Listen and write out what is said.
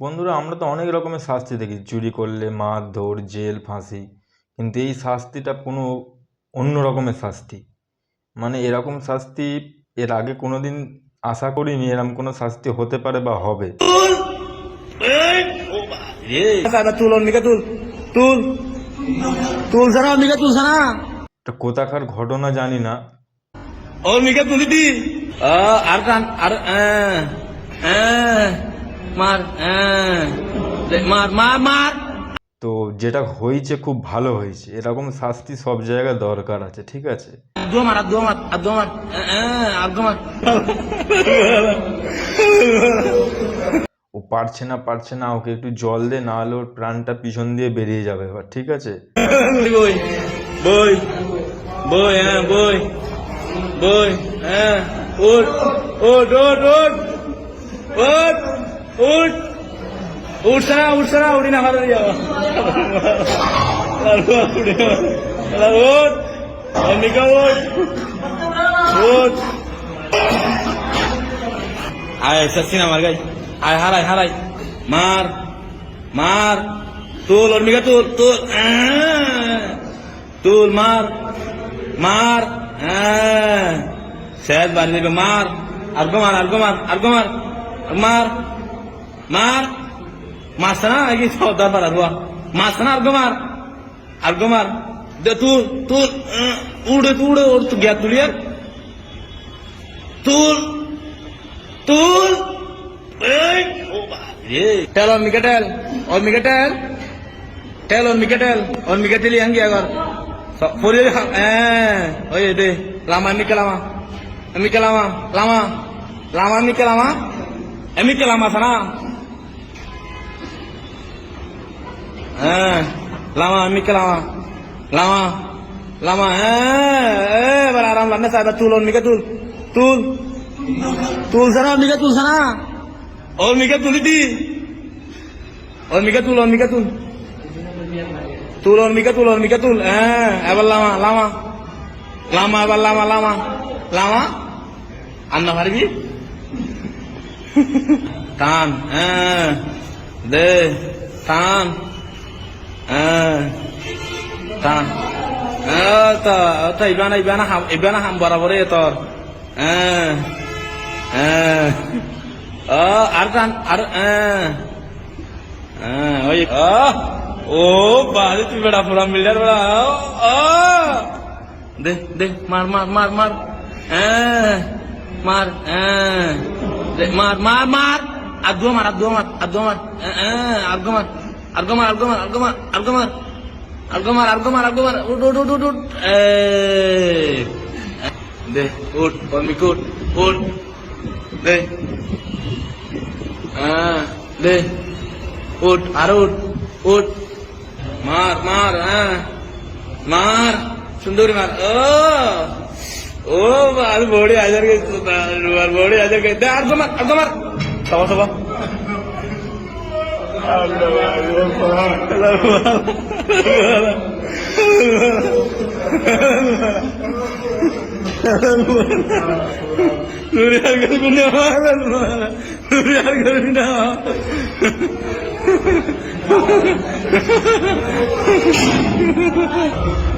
বন্ধুরা আমরা তো অনেক রকমের শাস্তি দেখি। চুরি করলে মারধর জেল ফাঁসি। কিন্তু এই শাস্তিটা কোনো অন্য রকমের শাস্তি। মানে এরকম শাস্তি এর আগে কোনো দিন আশা করিনি এরকম কোনো শাস্তি হতে পারে বা হবে। কোথাকার ঘটনা জানি না। Oh Mika মার মার তো যেটা হয়েছে খুব ভালো হয়েছে। এরকম শাস্তি সব জায়গায় দরকার আছে ঠিক আছে? ও পারছে না পারছে না ওকে একটু জল দে না হলে ওর প্রাণটা পিছন দিয়ে বেরিয়ে যাবে এবার ঠিক আছে? বই বই হ্যাঁ বই বই হ্যাঁ ওট ওট ওট ওট উঠ। উঠছে না উঠছে না উঠি না। মারা যাওয়া উঠ। অন্নিকা উঠ। উঠ। আয় সাসি না মার গাই। আয়, হারাই হারাই। মার মার। তুল অর্মিকা তুল তুল। তুল, মার মার। হ্যাঁ স্যার বাড়ি দেবে মার। আর গো মার আর গো মার আর গো মার মার। মার মাসনা নাকি সর্দার পাড়া ধোয়া মাসনা আর গোমার আর গোমার তুল তুল উড়ে তুড়ে ওর তো গিয়া তুলিয়ার তুল তুল টেল অন মিকেটেল অন মিকেটেল টেল অন মিকেটেল অন মিকেটেলি হাঙ্গি আগর। পরে হ্যাঁ ওই দে, লামা মিকে লামা। মিকে লামা লামা। লামা মিকে লামা। মিকে লামা, সানা। হ্যাঁ, লামা, মিকে লামা লামা লামা হ্যাঁ এবার আরাম না সাহেব তুল, ওর মিকে তুল তুল তুলছে না ওর মিকে তুলছে না ওর মিকে তুলি দি ওর মিকে তুল, ওর মিকে তুল। তুল, ওর মিকে তুল, ওর মিকে তুল হ্যাঁ এবার লামা লামা লামা, এবার লামা লামা লামা। আন্না পারবি টান হ্যাঁ দে, টান। ইবানা ইবানা হাম ইবানা হাম বরাবরে তোর আর টান আর ওই ও বাড়ি তুই বেড়া পুরা মিলার বেড়া দে দে মার মার মার মার মার দে মার মার মার আর দু মার আর দু মার আর দু মার আর গো মার আলগোমার আলগোমার আলগোমার আলগোমার আলগোমার আলগোমার আলগোমার, উঠ উঠ উঠ উঠ উঠ দে, উঠ কর্মিক উঠ উঠ, দে দে, উঠ, আর উঠ উঠ, মার মার হ্যাঁ মার, সুন্দরী মার, ও ও আর বড়ি হাজার গেছে বড়ি হাজার গেছে আর তোমার আর তোমার সবা সবা। நூறு கருப்பிண்டா நூறு கருப்பிண்டா Ha ha ha ha!